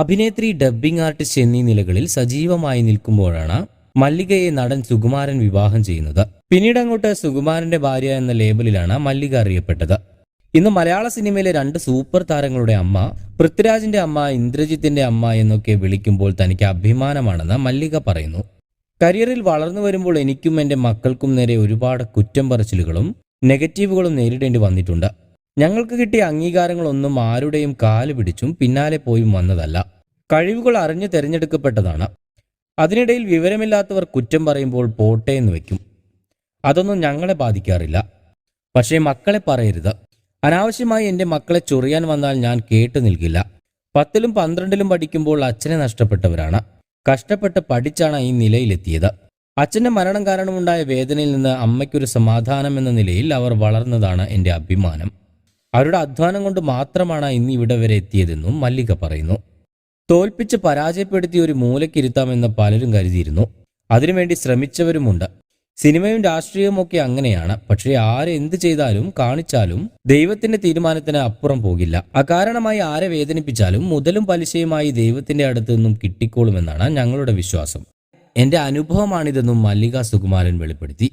അഭിനേത്രി dubbing artist എന്നീ നിലകളിൽ സജീവമായി നിൽക്കുമ്പോഴാണ് മല്ലികയെ നടൻ സുകുമാരൻ വിവാഹം ചെയ്യുന്നത്. പിന്നീട് അങ്ങോട്ട് സുകുമാരന്റെ ഭാര്യ എന്ന ലേബലിലാണ് മല്ലിക അറിയപ്പെട്ടത്. ഇന്ന് മലയാള സിനിമയിലെ രണ്ട് സൂപ്പർ താരങ്ങളുടെ അമ്മ പൃഥ്വിരാജിന്റെ അമ്മ ഇന്ദ്രജിത്തിന്റെ അമ്മ എന്നൊക്കെ വിളിക്കുമ്പോൾ തനിക്ക് അഭിമാനമാണെന്ന് മല്ലിക പറയുന്നു. കരിയറിൽ വളർന്നു വരുമ്പോൾ എനിക്കും എന്റെ മക്കൾക്കും നേരെ ഒരുപാട് കുറ്റം പറച്ചിലുകളും നെഗറ്റീവുകളും നേരിടേണ്ടി വന്നിട്ടുണ്ട്. ഞങ്ങൾക്ക് കിട്ടിയ അംഗീകാരങ്ങളൊന്നും ആരുടെയും കാൽ പിടിച്ചും പിന്നാലെ പോയും വന്നതല്ല. കഴിവുകൾ അറിഞ്ഞു തിരഞ്ഞെടുക്കപ്പെട്ടതാണ്. അതിനിടയിൽ വിവരമില്ലാത്തവർ കുറ്റം പറയുമ്പോൾ പോട്ടെ എന്ന് വെക്കും അതൊന്നും ഞങ്ങളെ ബാധിക്കാറില്ല. പക്ഷേ മക്കളെ പറയരുത്. അനാവശ്യമായി എന്റെ മക്കളെ ചൊറിയാൻ വന്നാൽ ഞാൻ കേട്ടു നിൽക്കില്ല. പത്തിലും പന്ത്രണ്ടിലും പഠിക്കുമ്പോൾ അച്ഛനെ നഷ്ടപ്പെട്ടവരാണ്. കഷ്ടപ്പെട്ട് പഠിച്ചാണ് ഈ നിലയിലെത്തിയത്. അച്ഛന്റെ മരണം കാരണമുണ്ടായ വേദനയിൽ നിന്ന് അമ്മയ്ക്കൊരു സമാധാനം എന്ന നിലയിൽ അവർ വളർന്നതാണ് എന്റെ അഭിമാനം. അവരുടെ അധ്വാനം കൊണ്ട് മാത്രമാണ് ഇന്ന് ഇവിടെ വരെ എത്തിയതെന്നും മല്ലിക പറയുന്നു. തോൽപ്പിച്ച് പരാജയപ്പെടുത്തി ഒരു മൂലക്കിരുത്താമെന്ന് പലരും കരുതിയിരുന്നു. അതിനുവേണ്ടി ശ്രമിച്ചവരുമുണ്ട്. സിനിമയും രാഷ്ട്രീയവും ഒക്കെ അങ്ങനെയാണ്. പക്ഷേ ആരെ എന്ത് ചെയ്താലും കാണിച്ചാലും ദൈവത്തിന്റെ തീരുമാനത്തിന് അപ്പുറം പോകില്ല. അകാരണമായി ആരെ വേദനിപ്പിച്ചാലും മുതലും പലിശയുമായി ദൈവത്തിന്റെ അടുത്ത് നിന്നും കിട്ടിക്കോളുമെന്നാണ് ഞങ്ങളുടെ വിശ്വാസം. എന്റെ അനുഭവമാണിതെന്നും മല്ലിക സുകുമാരൻ വെളിപ്പെടുത്തി.